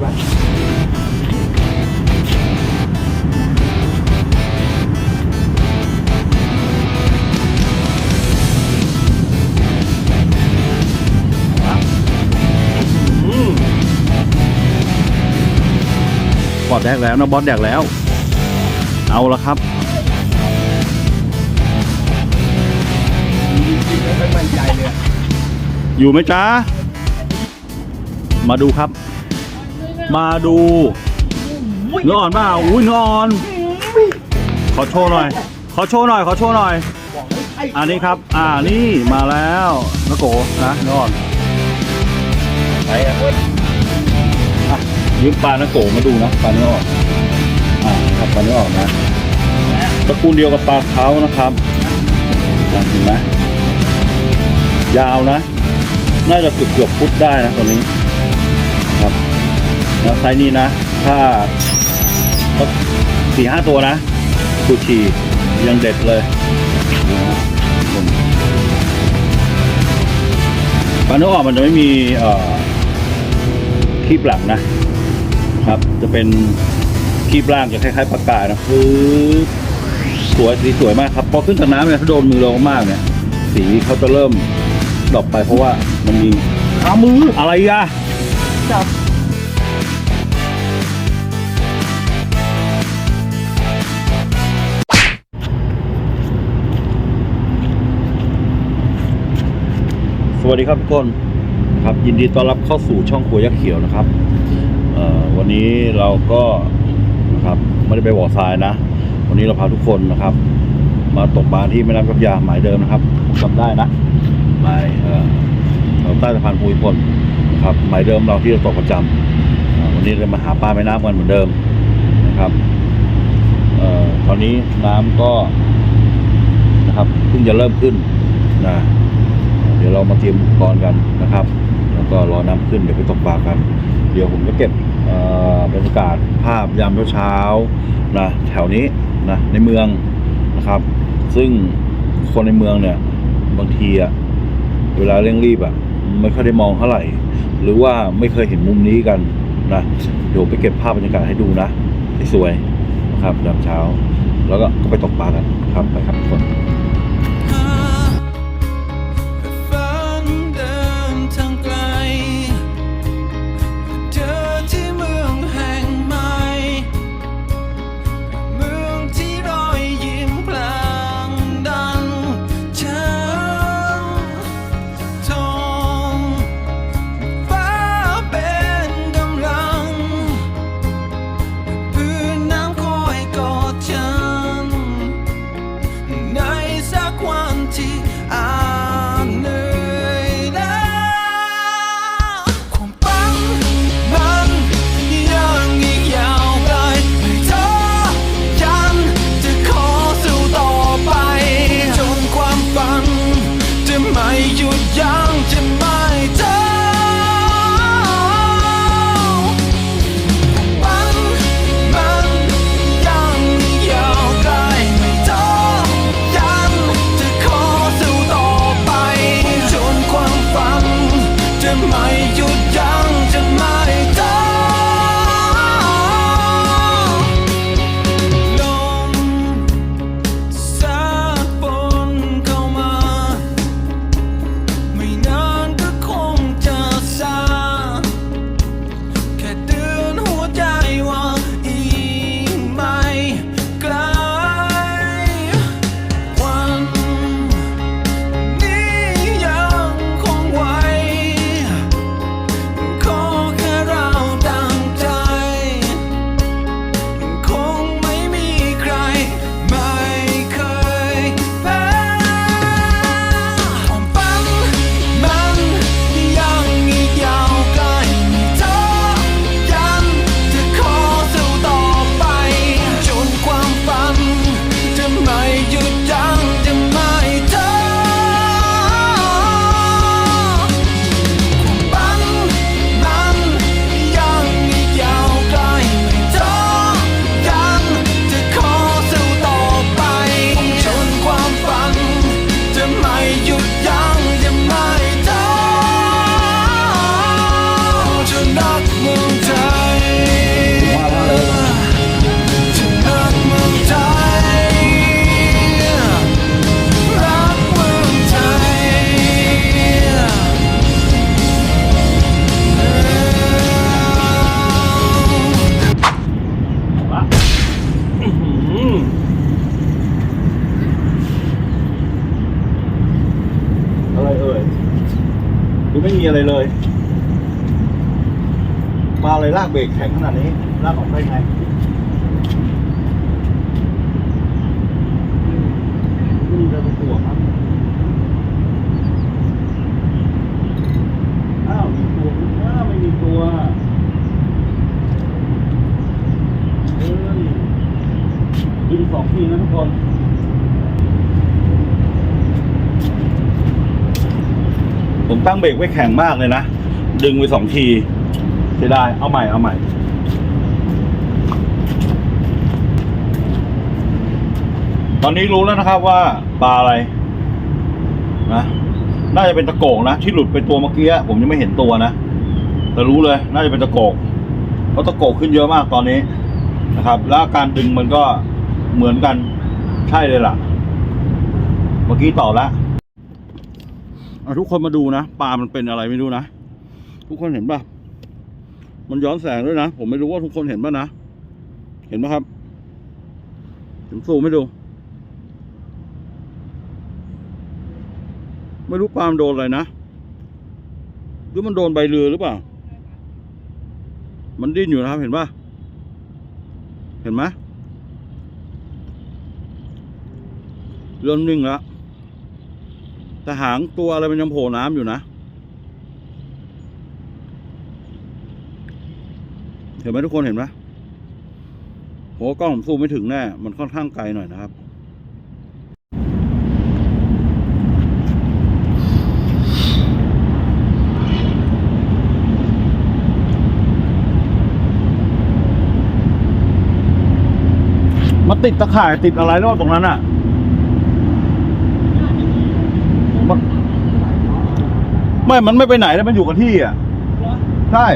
ไปบอสแดกแล้วนะบอสแดกแล้ว เอาละครับไม่มั่นใจเลยอยู่ไหมจ๊ะ มาดูครับ มาดูเนื้ออ่อนเปล่าอุ้ยเนื้ออ่อน ขอโชว์หน่อย ขอโชว์หน่อย ขอโชว์หน่อย อันนี้ครับ อ่านี่มาแล้วนโกนะเนื้ออ่อนไหนอะอะยืมปลานโกมาดูนะปลาเนื้ออ่อนอ่าครับปลาเนื้ออ่อนนะตระกูลเดียวกับปลาเขานะครับเห็นไหมยาวนะ น่าจะเกือบเกือบฟุตได้นะตัวนี้ แล้วไซส์นี้นะ ถ้าสี่ห้าตัวนะกูชียังเด็ดเลยปลาเนื้ออ่อนมันจะไม่มีเอ่อคีบหลังนะครับ จะเป็นคีบล่างจะคล้ายๆปากกานะคือสวยสีสวยมากครับพอขึ้นจากน้ำเนี่ยถ้าโดนมือเรามากเนี่ย สีเขาจะเริ่มดรอปไปเพราะว่ามันมีขามืออะไรอะ วัสดีครับทุกคนนะครับยินดีต้อนรับเข้าสู่ช่องครัวยักษ์เขียวนะครับเอ่อวันนี้เราก็นะครับไม่ได้ไปบ่อทรายนะ วันนี้เราพาทุกคนนะครับ มาตกปลาที่แม่น้ำเจ้าพระยาหมายเดิมนะครับจำได้นะหมายเอ่อแถวใต้สะพานภูมิพลนะครับหมายเดิมเราที่เราตกประจำอ่าวันนี้เรามาหาปลาแม่น้ำกันเหมือนเดิมนะครับเอ่อตอนนี้น้ำก็นะครับเพิ่งจะเริ่มขึ้นนะ เดี๋ยวเรามาเตรียมอุปกรณ์กันนะครับ แล้วก็รอน้ำขึ้นเดี๋ยวไปตกปลากัน เดี๋ยวผมจะเก็บบรรยากาศภาพยามเช้าๆนะแถวนี้นะในเมืองนะครับ ซึ่งคนในเมืองเนี่ยบางทีอะเวลาเร่งรีบอะไม่ค่อยได้มองเท่าไหร่ หรือว่าไม่เคยเห็นมุมนี้กันนะเดี๋ยวไปเก็บภาพบรรยากาศให้ดูนะสวยนะครับยามเช้า แล้วก็ไปตกปลากันครับไปครับทุกคน มาเลยลากเบรกแข็งขนาดนี้ลากออกได้ไงไม่มีอะไรตัวครับอ้าวมีตัวอ้าวไม่มีตัวเอ้ยดึงสองทีนะทุกคนผมตั้งเบรกไว้แข็งมากเลยนะ ดึงไปสองที เสียดายเอาใหม่เอาใหม่ตอนนี้รู้แล้วนะครับว่าปลาอะไรนะน่าจะเป็นตะโกกนะที่หลุดไปตัวเมื่อกี้ผมยังไม่เห็นตัวนะแต่รู้เลย น่าจะเป็นตะโกกเพราะตะโกกขึ้นเยอะมากตอนนี้นะครับ แล้วการดึงมันก็เหมือนกันใช่เลยล่ะ เมื่อกี้ต่อแล้วอะทุกคนมาดูนะปลามันเป็นอะไรไม่รู้นะทุกคนเห็นป่ะ มันย้อนแสงด้วยนะ ผมไม่รู้ว่าทุกคนเห็นป่ะนะ เห็นป่ะครับผมซูมให้ดู ไม่รู้ปลามโดนอะไรนะ หรือมันโดนใบเรือหรือเปล่า มันดิ้นอยู่นะครับเห็นป่ะ เห็นไหมเริ่มนิ่งแล้วแต่หางตัวอะไรมันยังโผล่น้ำอยู่นะ เห็นไหมทุกคนเห็นไหมโหกล้องผมซูมไม่ถึงแน่ มันค่อนข้างไกลหน่อยนะครับ มาติดตะข่ายติดอะไรรอบตรงนั้นอะมันไม่ มันไม่ไปไหนแล้วมันอยู่กับที่อะ ใช่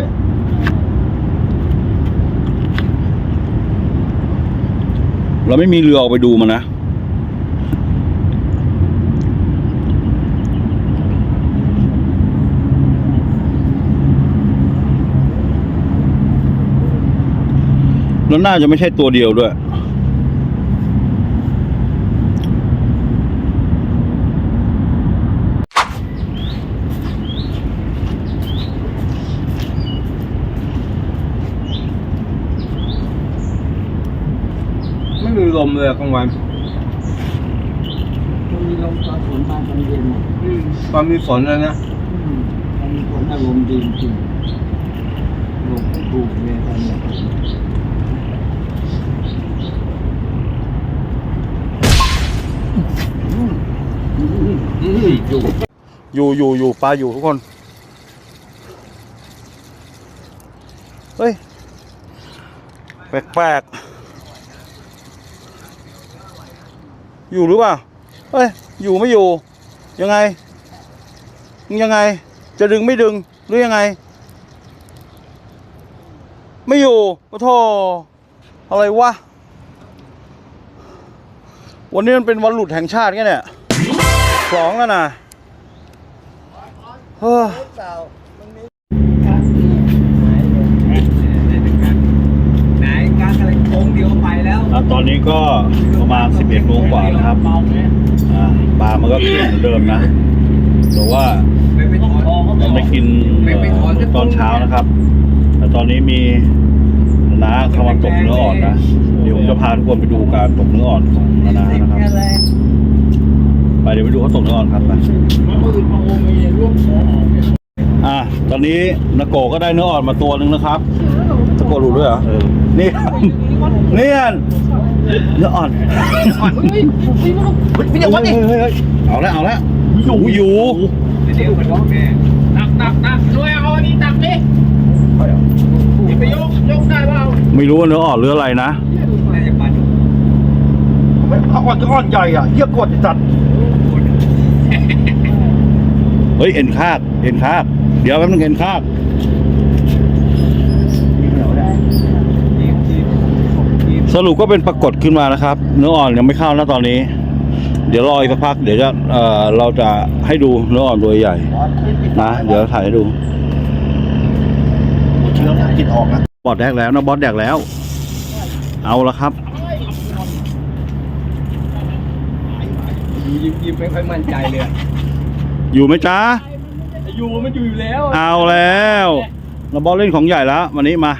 เราไม่มีเรือออกไปดูมันนะ แล้วน่าจะไม่ใช่ตัวเดียวด้วย ไม่มีลมเลยกลางวันมันมีลมตอนฝนมาตอนเย็นน่ะตอนมีฝนแล้วนะอืมตอนมีฝนอารมณ์ดีจริงลมไม่ถูกเลยตอนเนี้ยอยู่อยู่อยู่อยู่ปลาอยู่ทุกคน เฮ้ย แปลกๆ อยู่หรือเปล่าเฮ้ยอยู่ไม่อยู่ ยังไงยังไง จะดึงไม่ดึงหรือยังไง ไม่อยู่โอ้โธ่อะไรวะวันนี้มันเป็นวันหลุดแห่งชาติไงเนี่ยสองแล้วนะเฮ้อ ไหนการอะไรโค้งเดียวไป แล้วอะตอนนี้ก็ประมาณ 11โมงกว่าแล้วครับอ่าปลามันก็ขึ้นเหมือนเดิมนะแต่ว่าไปไปถอนมันไม่กินตอนเช้านะครับแต่ตอนนี้มีน้าเข้ามาตกเนื้ออ่อนนะเดี๋ยวผมจะพาทุกคนไปดูการตกเนื้ออ่อนของน้านะครับไปเดี๋ยวไปดูเขาตกเนื้ออ่อนครับไป อะตอนนี้นโกก็ได้เนื้ออ่อนมาตัวหนึ่งนะครับนโกรู้ด้วยเหรอเออนี่ครับนี่อันเนื้ออ่อนพี่เดี๋ยววัดดิเอาละเอาละอยู่อยู่เดี๋ยวมันร้องแม่ตักตักตักด้วยเอาอันนี้ตักดิอย่าไปยกยกได้เปล่าไม่รู้ว่าเนื้ออ่อนหรืออะไรนะน่าจะปันเอาอ่อนก็อ่อนใหญ่อะเยี่ยกดจัด เฮ้ยเอ็นคาดเอ็นคาดเดี๋ยวแป๊บนึงเอ็นคาดสรุปก็เป็นปรากฏขึ้นมานะครับ เนื้ออ่อนยังไม่เข้านะตอนนี้ เดี๋ยวรออีกสักพัก เดี๋ยวจะเอ่อเราจะให้ดูเนื้ออ่อนตัวใหญ่นะเดี๋ยวถ่ายให้ดูเชื้อกินออกนะบอสแดกแล้วนะบอสแดกแล้ว เอาละครับยิ้มยิ้มไม่ค่อยมั่นใจเลย อยู่ไหมจ๊ะอยู่มันอยู่อยู่แล้วเอาแล้วเราบอลเล่นของใหญ่แล้ววันนี้มา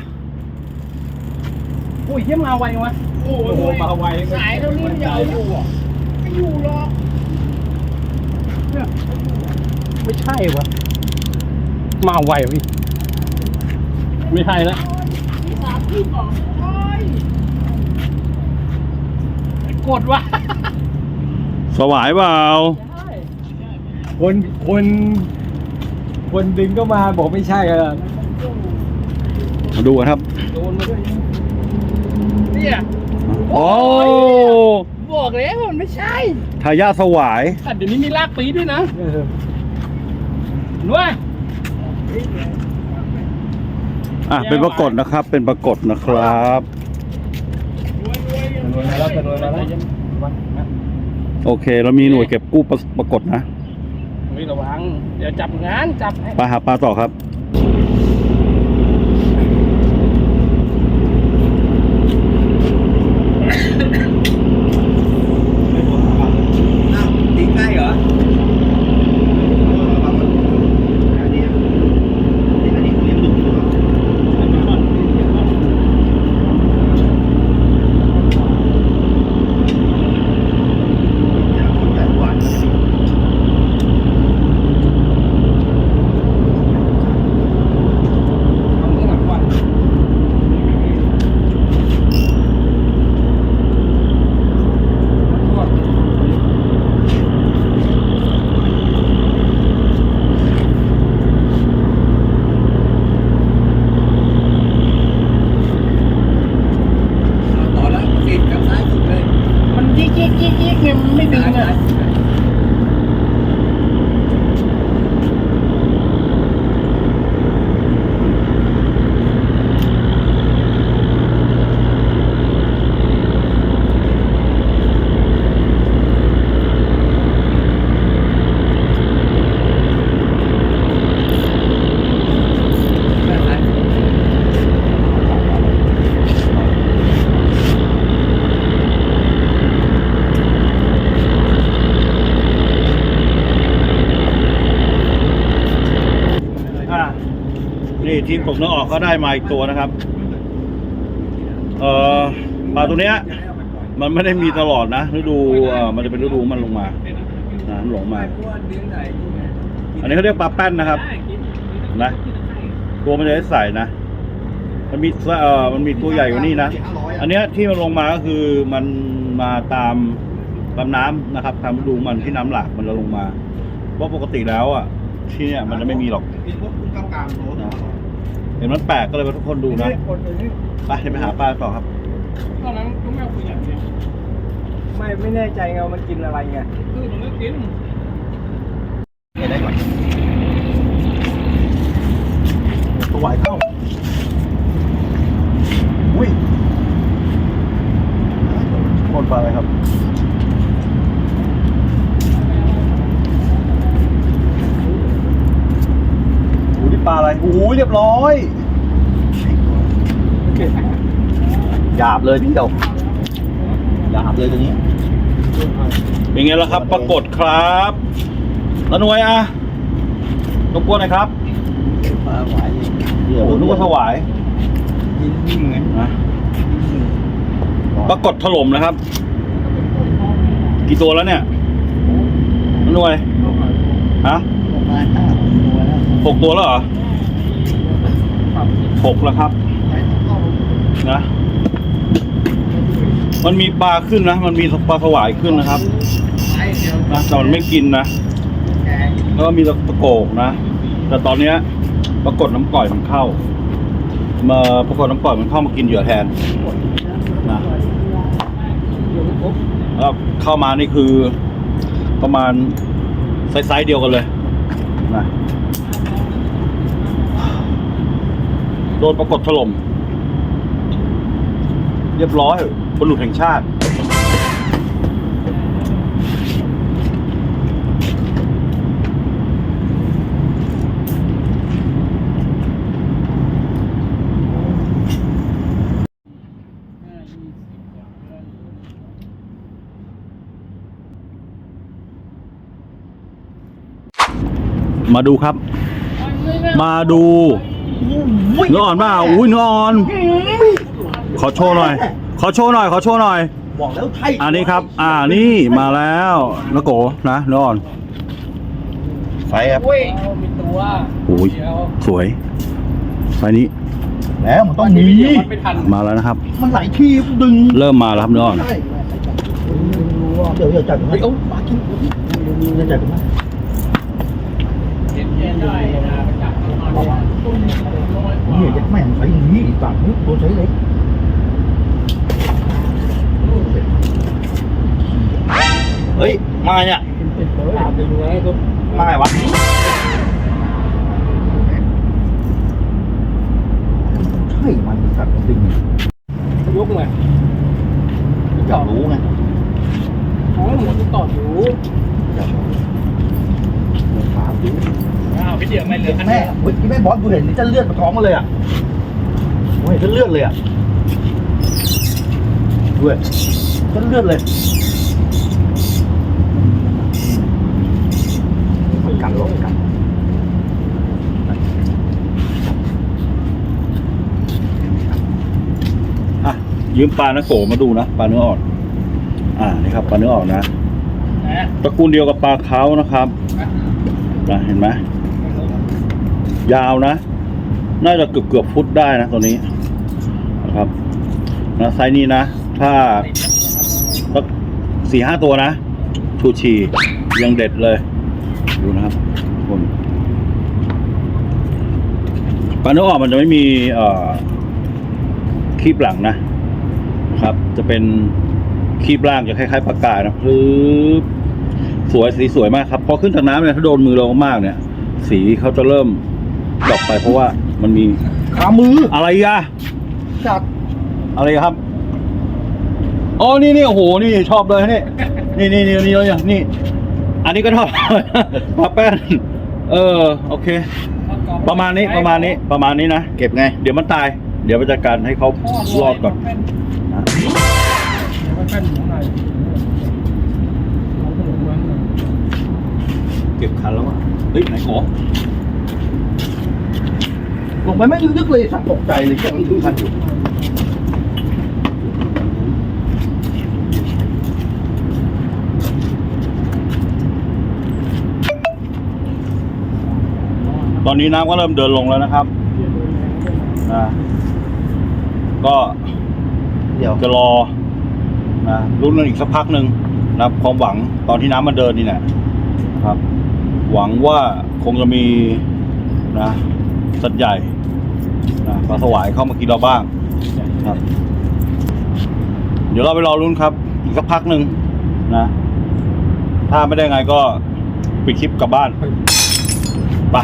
โอ้ยเยี่ยมมาไววะโอ้โหมาไวสายเท่านี้มันจะเอาอยู่อะไม่อยู่หรอกเนี่ยไม่ใช่วะมาไววะพี่ไม่ใช่แล้วสามที่สองโอ้ยกดวะสวายเปล่า คนคนคนดึงก็มาบอกไม่ใช่อะมาดูกันครับ โดนมาด้วยเนี่ยโอ้บอกแล้วมันไม่ใช่ทายาทสวายแต่เดี๋ยวนี้มีลากปีดด้วยนะด้วยอะเป็นปรากฏนะครับ เป็นปรากฏนะครับโดนมาแล้วโดนมาแล้วโอเค เรามีหน่วยเก็บกู้ปรปรากฏนะ เฮ้ยระวังเดี๋ยวจับงานจับให้ปลาหาปลาต่อครับ ตีใกล้เหรอ เอาข้างหลังก่อนเอาต่อแล้วติดกับซ้ายสุดเลย มันยิกยิกยิกยิกเนี่ยมันไม่ดึงอะ อะนี่ทีมต กเนื้อออกก็ได้มาอีกตัวนะครับ เอ่อปลาตัวเนี้ย มันไม่ได้มีตลอดนะฤดูเอ่อมันจะเป็นฤดูมันลงมานะมันหลงมา อันนี้เขาเรียกปลาแป้นนะครับ นะ ตัวมันจะได้ใส่นะ มันมีเอ่อมันมีตัวใหญ่กว่านี้นะ อันเนี้ยที่มันลงมาก็คือมันมาตามตามน้ำนะครับตามฤดูมันที่น้ำหลากมันจะลงมา เพราะปกติแล้วอะที่เนี่ยมันจะไม่มีหรอกนะ เห็นมันแปลกก็เลยไปทุกคนดูนะไปเดี๋ยวไปหาปลาต่อครับ ตอนนั้นก็ไม่เอาขยะเนี่ยไม่ไม่แน่ใจไงว่ามันกินอะไรไงคือมันก็กินตัวไหวเข้าอุ้ยโคนปลาอะไรครับ โอ้ยนี่ปลาอะไร โอ้ยเรียบร้อยหยาบเลยพี่เดียวหยาบเลยตัวนี้ เป็นไงล่ะครับ ปรากฏครับแล้วหน่วยอะรบกวนหน่อยครับปลาหวายโอ้โหนึกว่าถวายกินนิ่งไงนะปรากฏถล่มนะครับ กี่ตัวแล้วเนี่ยหน่วยฮะประมาณห้าตัวแล้วหกตัวแล้วเหรอ หกแล้วครับนะมันมีปลาขึ้นนะ มันมีปลาถวายขึ้นนะครับนะแต่มันไม่กินนะแล้วก็มีตะโกกนะ แต่ตอนเนี้ยปรากฏน้ำก่อยมันเข้า มาปรากฏน้ำก่อยมันเข้ามากินเหยื่อแทนนะแล้วเข้ามานี่คือประมาณไซส์เดียวกันเลยนะ โดนปรากฏถล่ม เรียบร้อยบรรลุแห่งชาติ มาดูครับ มาดู เนื้ออ่อนเปล่าอุ้ยเนื้ออ่อน ขอโชว์หน่อย ขอโชว์หน่อย ขอโชว์หน่อย บอกแล้วใช่อันนี้ครับ อ่านี่มาแล้วนะโกนะเนื้ออ่อนไฟครับอุ้ยมีตัวโอ้ยสวยไฟนี้ แล้วมันต้องมีเดี๋ยวมันไม่ทันมาแล้วนะครับ มันไหลทีดึง เริ่มมาแล้วครับเนื้ออ่อนใช่เดี๋ยวเดี๋ยวจัดกันไหมเอ้าปากินจะจัดกันไหมเห็นเห็นได้นะไปจับมันมา เนี่ยจะแม่งใส่อย่างนี้อีกตั อ้าวพี่เดียวไม่เหลือแม่เฮ้ยที่แม่บอสกูเห็นนี่จะเลือดมาท้องมาเลยอะโอ้ยจะเลือดเลยอะด้วยจะเลือดเลยมันกันลงกันอะยืมปลานะโกมาดูนะปลาเนื้ออ่อน อ่านี่ครับปลาเนื้ออ่อนนะนะตระกูลเดียวกับปลาเขานะครับนะเห็นไหม ยาวนะ น่าจะเกือบเกือบฟุตได้นะตัวนี้นะครับนะไซส์นี้นะ ถ้าสักสี่ห้าตัวนะ ชูชียังเด็ดเลย ดูนะครับคนปลาเนื้ออ่อนมันจะไม่มีเอ่อครีบหลังนะครับ จะเป็นครีบล่างจะคล้ายๆปลากายนะปึ๊บสวยสีสวยมากครับ พอขึ้นจากน้ำเนี่ยถ้าโดนมือเรามากๆเนี่ย สีเขาจะเริ่ม ดรอปไปเพราะว่ามันมีขามืออะไรอีกอะจัดอะไรครับอ๋อนี่นี่โอ้โหนี่ชอบเลยนี่นี่นี่นี่นี่นี่นี่ อันนี้ก็ชอบปลาแป้น เออโอเค ประมาณนี้ประมาณนี้ประมาณนี้นะเก็บไง เดี๋ยวมันตาย เดี๋ยวไปจัดการให้เขารอดก่อนนะมันเป็นหมูหน่อยเก็บคันแล้วอะเฮ้ยไหนขอ ลงไปไม่ลึกๆเลยสัตว์ตกใจเลยแค่นี้ดูทันอยู่ตอนนี้น้ำก็เริ่มเดินลงแล้วนะครับนะก็เดี๋ยวจะรอนะรุ่นกันอีกสักพักหนึ่งนะครับความหวังตอนที่น้ำมันเดินนี่แหละครับ หวังว่าคงจะมีนะ สัตว์ใหญ่ปลาสวายเข้ามากินเราบ้างครับ เดี๋ยวเราไปรอรุ่นครับ อีกสักพักหนึ่งนะ ถ้าไม่ได้ไงก็ปิดคลิปกลับบ้านไป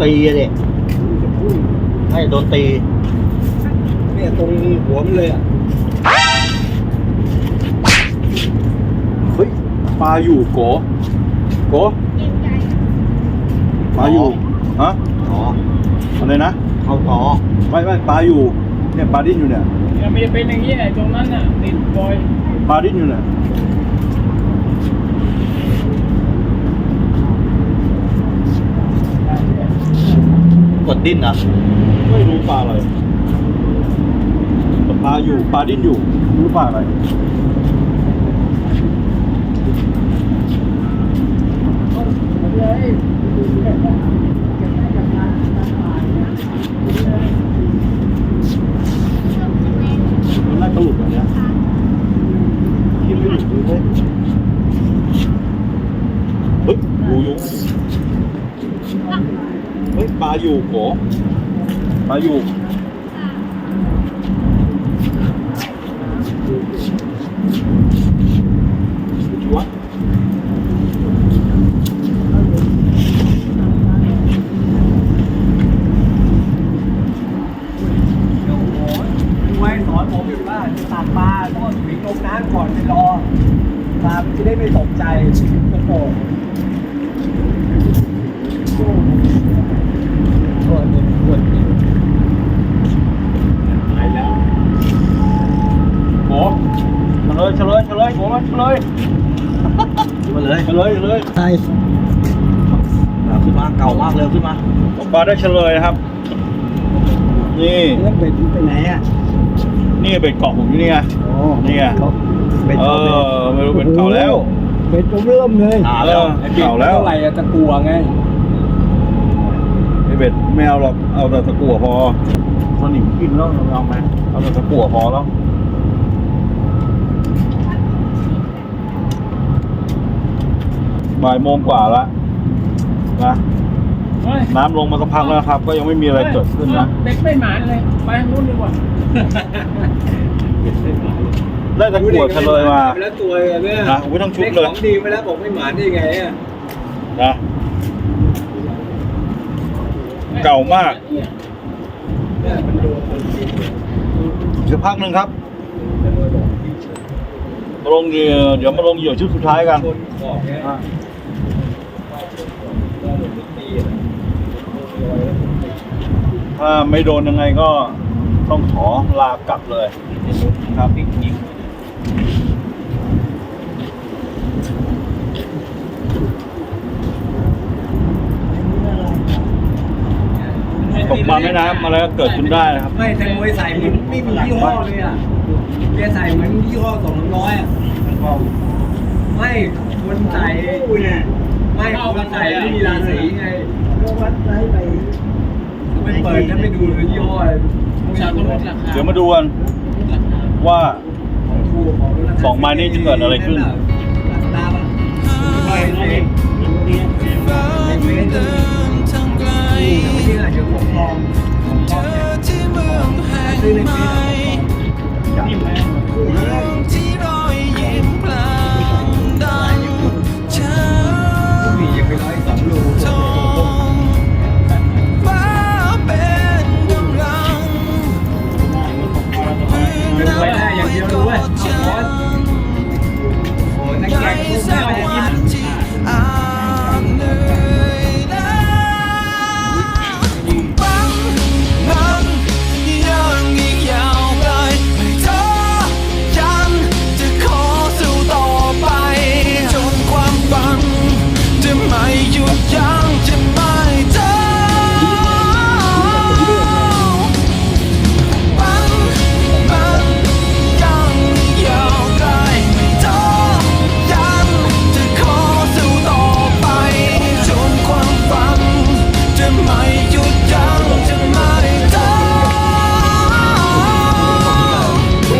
ตีอะเด็กให้โดนตี เนี่ยตรงหัวมันเลยอะ ปลาอยู่โกโกปลาอยู่ฮะอ๋ออะไรนะเข้าต่อไม่ไม่ปลาอยู่เนี่ยปลาดิ้นอยู่เนี่ยเนี่ยมันจะเป็นอย่างนี้ไอ้ตรงนั้นน่ะติดบอยปลาดิ้นอยู่เนี่ยกดดิ้นนะไม่รู้ปลาอะไรแต่ปลาอยู่ปลาดิ้นอยู่ไม่รู้ปลาอะไรมันน่าจะหลุดแบบเนี้ยคิดไม่หลุดเลยเว้ยเฮ้ยอยู่อยู่เฮ้ยปลาอยู่โกปลาอยู่ ชัวร์ ไว้สอนผมอยู่ว่าจะตัดปลาต้องถึงลงน้ำก่อนไปรอปลาจะได้ไม่ตกใจโอ้โหปวดปวดตายแล้ว โกมัน ลยเฉลยเฉลยผมว่าเฉลย มา เลยเฉลยเฉลยใช่ขึ้นมาเก่ามากเลยขึ้นมาผมปลาได้เฉลยนะครับ นี่แล้วเป็ดไปไหนอะนี่เป็นเกาะผมอยู่นี่ไงอ๋อนี่ไงเป็ดเออไม่รู้เป็นเก่าแล้วเป็ดตัวเริ่มเลยนานแล้วเก่าแล้วเท่าไหร่อะจะกลัวไงไอเบ็ดไม่เอาหรอกเอาแต่ตะกั่วพอสนิมกินแล้วเอาไหมเอาแต่ตะกั่วพอแล้ว บ่ายโมงกว่าละนะเฮ้ยน้ำลงมาสักพักแล้วนะครับ ก็ยังไม่มีอะไรเกิดขึ้นนะเด็กไม่หมานเลย ไปทางนู้นดีกว่า ได้ตะกั่วเฉลยมาไปแล้วตัวเนี่ยนะอุ้ยทั้งชุดเลยของดีไปแล้วบอกไม่หมานได้ไงอะนะเก่ามากเนี่ยมันโดนคนกินเดี๋ยวพักหนึ่งครับมาลงเหยื่อเดี๋ยวมาลงเหยื่อชุดสุดท้ายกันคนขอบเนี่ย อะก็โดนตีอะ ถ้าไม่โดนยังไงก็ต้องขอลากลับเลยครับตกปลาแม่น้ำอะไรก็เกิดขึ้นได้นะครับ ไม่แตงโมยใส่เหมือนไม่มียี่ห้อเลยอะแกใส่เหมือนยี่ห้อสองร้อยอะไม่คนใส่ ไม่คนใส่ไม่มีราศีไงวัดไซไปไม่เปิดถ้าไม่ดูเลยยี่ห้ออะไรชาวก็ลดราคาเดี๋ยวมาดูกันว่าสองไม้นี่จะเกิดอะไรขึ้นฟ้าเดินทางไกลเจอที่เมืองแห่งใหม่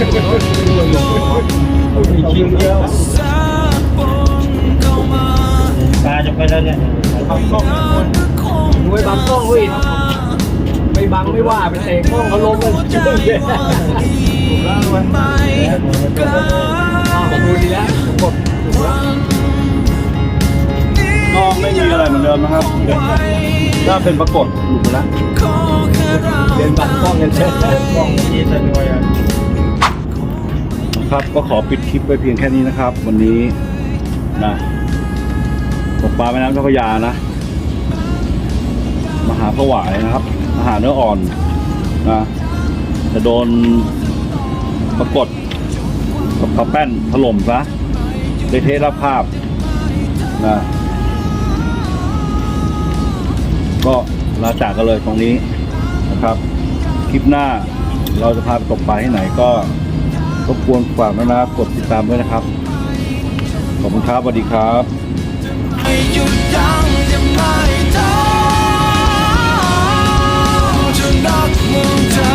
สักบนเข้ามาปลาจะไปแล้วเนี่ยทำกล้องนก็คงไว้บังกล้องไว้อีกไม่บังไม่ว่าไปเตะกล้องเขาล้มเลยใจว่าดีไหมกล้าดูดีแล้วกดก็ไม่มีอะไรเหมือนเดิมนะครับถ้าเป็นปรากฏหลุดไปแล้วขอแค่เราเดินบังกล้องกันเช่กล้องนี้จะด้วยอะ ครับ ก็ขอปิดคลิปไว้เพียงแค่นี้นะครับ วันนี้นะตกปลาแม่น้ำเจ้าพระยานะมหาผวายนะครับอาหารเนื้ออ่อนนะจะโดนปรากฏกับข้าวแป้นถล่มซะได้เทรับภาพนะก็ลาจากกันเลยตรงนี้นะครับ คลิปหน้าเราจะพาไปตกปลาที่ไหนก็ รบกวนฝากนะนะกดติดตามด้วยนะครับ ขอบคุณครับสวัสดีครับจะนักมืองไทย